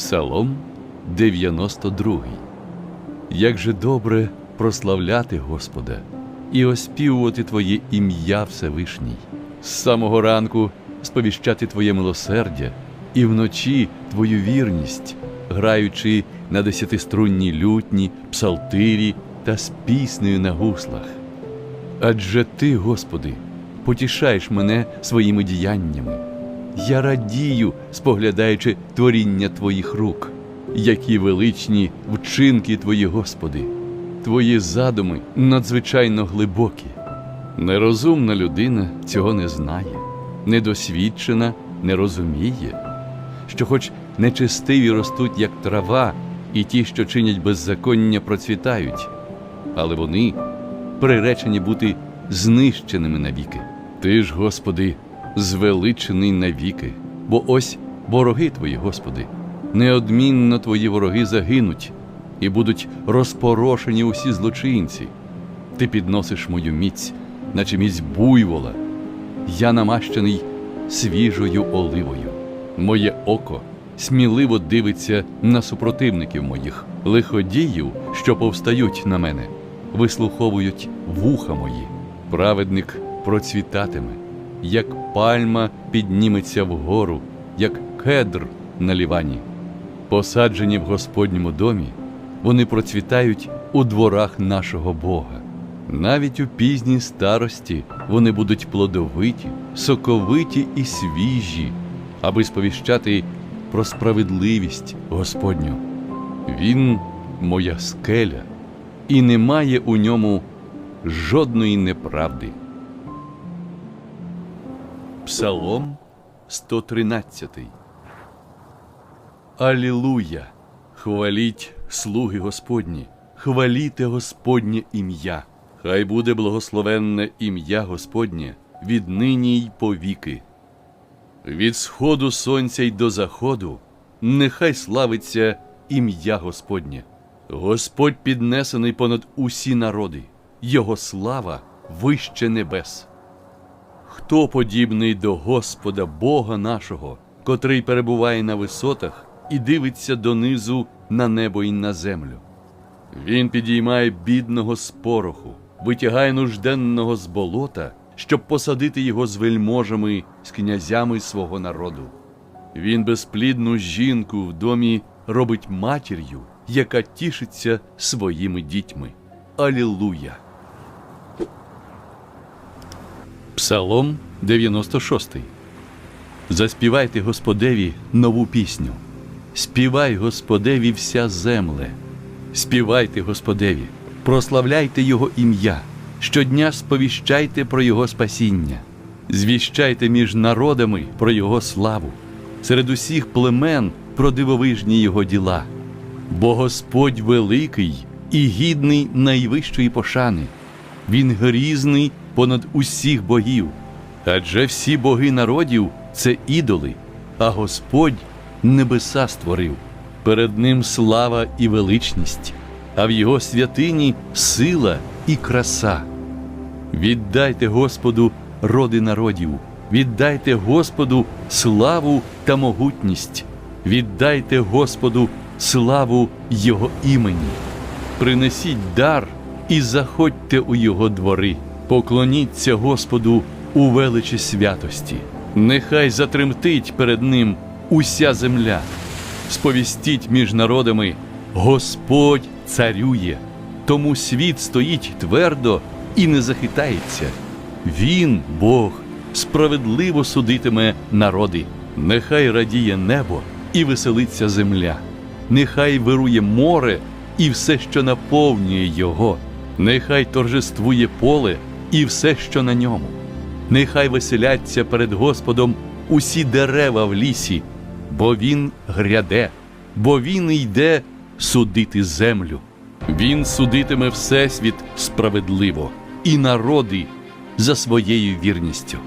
Псалом 92. Як же добре прославляти Господа і оспівувати Твоє ім'я Всевишній, з самого ранку сповіщати Твоє милосердя і вночі Твою вірність, граючи на десятиструнній лютні, псалтирі та з піснею на гуслах. Адже Ти, Господи, потішаєш мене своїми діяннями. Я радію, споглядаючи творіння Твоїх рук, які величні вчинки Твої, Господи, Твої задуми надзвичайно глибокі. Нерозумна людина цього не знає, недосвідчена не розуміє, що, хоч нечестиві ростуть, як трава, і ті, що чинять беззаконня, процвітають, але вони приречені бути знищеними навіки. Ти ж, Господи, звеличений навіки, бо ось вороги Твої, Господи, неодмінно Твої вороги загинуть і будуть розпорошені усі злочинці. Ти підносиш мою міць, наче міць буйвола. Я намащений свіжою оливою. Моє око сміливо дивиться на супротивників моїх, лиходіїв, що повстають на мене, вислуховують вуха мої. Праведник процвітатиме, як пальма підніметься вгору, як кедр на лівані. Посаджені в Господньому домі, вони процвітають у дворах нашого Бога. Навіть у пізній старості вони будуть плодовиті, соковиті і свіжі, аби сповіщати про справедливість Господню. Він моя скеля, і немає у ньому жодної неправди. Псалом 113 Алілуя! Хваліть слуги Господні, хваліте Господнє ім'я. Хай буде благословенне ім'я Господнє віднині й повіки. Від сходу сонця й до заходу нехай славиться ім'я Господнє. Господь піднесений понад усі народи, Його слава вище небес. Хто подібний до Господа Бога нашого, котрий перебуває на висотах і дивиться донизу на небо і на землю? Він підіймає бідного з пороху, витягає нужденного з болота, щоб посадити його з вельможами, з князями свого народу. Він безплідну жінку в домі робить матір'ю, яка тішиться своїми дітьми. Алілуя! Псалом 96. Заспівайте Господеві нову пісню. Співай Господеві вся земле. Співайте Господеві, прославляйте Його ім'я, щодня сповіщайте про Його спасіння, звіщайте між народами про Його славу, серед усіх племен про дивовижні Його діла. Бо Господь великий і гідний найвищої пошани, Він грізний понад усіх богів. Адже всі боги народів це ідоли, а Господь небеса створив. Перед ним слава і величність, а в його святині сила і краса. Віддайте Господу роди народів, віддайте Господу славу та могутність, віддайте Господу славу Його імені. Принесіть дар і заходьте у Його двори, поклоніться Господу у величі святості. Нехай затремтить перед Ним уся земля. Сповістіть між народами, Господь царює, тому світ стоїть твердо і не захитається. Він, Бог, справедливо судитиме народи. Нехай радіє небо і веселиться земля, нехай вирує море і все, що наповнює його, нехай торжествує поле і все, що на ньому. Нехай веселяться перед Господом усі дерева в лісі, бо Він гряде, бо Він йде судити землю. Він судитиме всесвіт справедливо і народи за своєю вірністю.